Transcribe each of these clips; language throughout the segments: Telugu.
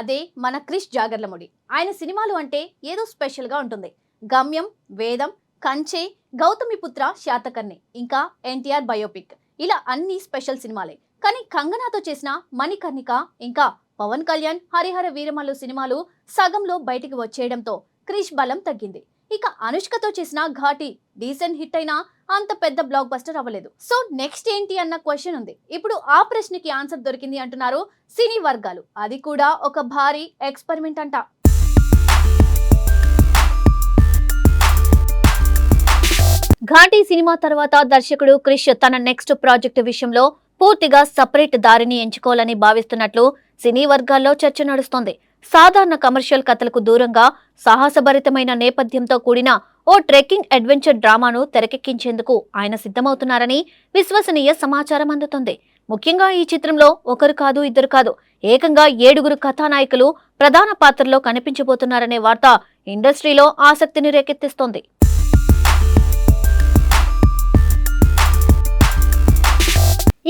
అదే మన క్రిష్ జాగర్లముడి. ఆయన సినిమాలు అంటే ఏదో స్పెషల్గా ఉంటుంది. గమ్యం వేదం కంచే గౌతమిపుత్ర శాతకర్ణి ఇంకా ఎన్టీఆర్ బయోపిక్. ఇలా అన్ని స్పెషల్ సినిమాలే. కానీ కంగనాతో చేసిన మణికర్ణిక ఇంకా పవన్ కళ్యాణ్ హరిహర వీరమల్లు సినిమాలు సగంలో బయటికి వచ్చేయడంతో క్రిష్ బలం తగ్గింది. ఇక అనుష్కతో చేసిన ఘాటి డీసెంట్ హిట్ అయినా అంత పెద్ద బ్లాక్ బస్టర్ అవ్వలేదు. సో నెక్స్ట్ ఏంటి అన్న క్వశ్చన్ ఉంది. ఇప్పుడు ఆ ప్రశ్నకి ఆన్సర్ దొరికింది అంటున్నారు సినీ వర్గాలు. అది కూడా ఒక భారీ ఎక్స్పెరిమెంట్ అంట. ఘాటీ సినిమా తర్వాత దర్శకుడు క్రిష్ తన నెక్స్ట్ ప్రాజెక్టు విషయంలో పూర్తిగా సపరేట్ దారిని ఎంచుకోవాలని భావిస్తున్నట్లు సినీ వర్గాల్లో చర్చ నడుస్తోంది. సాధారణ కమర్షియల్ కథలకు దూరంగా సాహసభరితమైన నేపథ్యంతో కూడిన ఓ ట్రెక్కింగ్ అడ్వెంచర్ డ్రామాను తెరకెక్కించేందుకు ఆయన సిద్ధమవుతున్నారని విశ్వసనీయ సమాచారం అందుతుంది. ముఖ్యంగా ఈ చిత్రంలో ఒకరు కాదు ఇద్దరు కాదు ఏకంగా ఏడుగురు కథానాయకులు ప్రధాన పాత్రలో కనిపించబోతున్నారనే వార్త ఇండస్ట్రీలో ఆసక్తిని రేకెత్తిస్తోంది.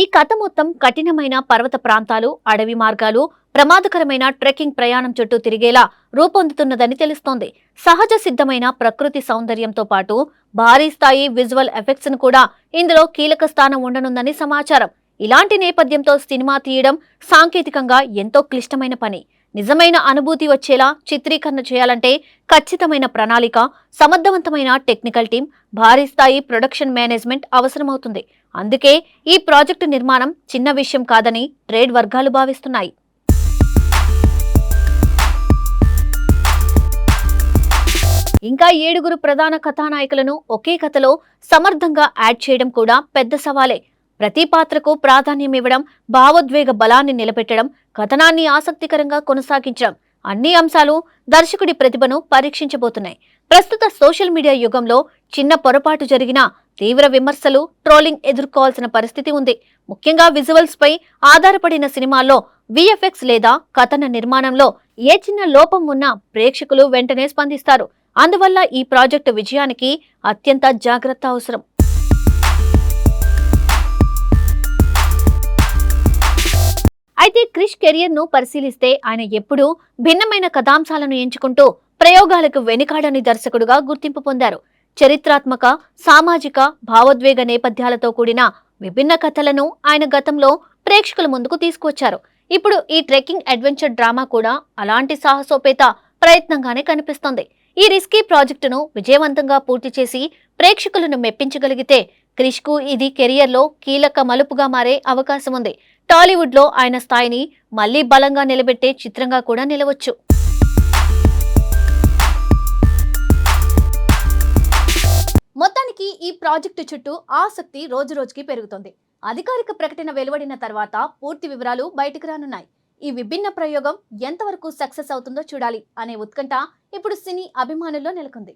ఈ కథ మొత్తం కఠినమైన పర్వత ప్రాంతాలు అడవి మార్గాలు ప్రమాదకరమైన ట్రెక్కింగ్ ప్రయాణం చుట్టూ తిరిగేలా రూపొందుతున్నదని తెలుస్తోంది. సహజ సిద్ధమైన ప్రకృతి సౌందర్యంతో పాటు భారీ స్థాయి విజువల్ ఎఫెక్ట్స్ను కూడా ఇందులో కీలక స్థానం ఉండనుందని సమాచారం. ఇలాంటి నేపథ్యంతో సినిమా తీయడం సాంకేతికంగా ఎంతో క్లిష్టమైన పని. నిజమైన అనుభూతి వచ్చేలా చిత్రీకరణ చేయాలంటే ఖచ్చితమైన ప్రణాళిక సమర్థవంతమైన టెక్నికల్ టీం భారీ స్థాయి ప్రొడక్షన్ మేనేజ్మెంట్ అవసరమవుతుంది. అందుకే ఈ ప్రాజెక్టు నిర్మాణం చిన్న విషయం కాదని ట్రేడ్ వర్గాలు భావిస్తున్నాయి. ఇంకా ఏడుగురు ప్రధాన కథానాయకులను ఒకే కథలో సమర్థంగా యాడ్ చేయడం కూడా పెద్ద సవాలే. ప్రతి పాత్రకు ప్రాధాన్యం ఇవ్వడం భావోద్వేగ బలాన్ని నిలబెట్టడం కథనాన్ని ఆసక్తికరంగా కొనసాగించడం అన్ని అంశాలు దర్శకుడి ప్రతిభను పరీక్షించబోతున్నాయి. ప్రస్తుత సోషల్ మీడియా యుగంలో చిన్న పొరపాటు జరిగినా తీవ్ర విమర్శలు ట్రోలింగ్ ఎదుర్కోవాల్సిన పరిస్థితి ఉంది. ముఖ్యంగా విజువల్స్ పై ఆధారపడిన సినిమాల్లో విఎఫ్ఎక్స్ లేదా కథన నిర్మాణంలో ఏ చిన్న లోపం ఉన్నా ప్రేక్షకులు వెంటనే స్పందిస్తారు. అందువల్ల ఈ ప్రాజెక్టు విజయానికి అత్యంత జాగ్రత్త అవసరం. క్రిష్ కెరియర్ను పరిశీలిస్తే ఆయన ఎప్పుడూ భిన్నమైన కథాంశాలను ఎంచుకుంటూ ప్రయోగాలకు వెనుకాడని దర్శకుడుగా గుర్తింపు పొందారు. చరిత్రాత్మక సామాజిక భావోద్వేగ నేపథ్యాలతో కూడిన విభిన్న కథలను ఆయన గతంలో ప్రేక్షకుల ముందుకు తీసుకువచ్చారు. ఇప్పుడు ఈ ట్రెక్కింగ్ అడ్వెంచర్ డ్రామా కూడా అలాంటి సాహసోపేత ప్రయత్నంగానే కనిపిస్తోంది. ఈ రిస్కీ ప్రాజెక్టును విజయవంతంగా పూర్తి చేసి ప్రేక్షకులను మెప్పించగలిగితే క్రిష్కు ఇది కెరియర్లో కీలక మలుపుగా మారే అవకాశం ఉంది టాలీవుడ్లో ఆయన స్థాయిని మళ్ళీ బలంగా నిలబెట్టే చిత్రంగా కూడా నిలవచ్చు. మొత్తానికి ఈ ప్రాజెక్టు చుట్టూ ఆసక్తి రోజురోజుకి పెరుగుతుంది. అధికారిక ప్రకటన వెలువడిన తర్వాత పూర్తి వివరాలు బయటకు రానున్నాయి. ఈ విభిన్న ప్రయోగం ఎంతవరకు సక్సెస్ అవుతుందో చూడాలి అనే ఉత్కంఠ ఇప్పుడు సినీ అభిమానుల్లో నెలకొంది.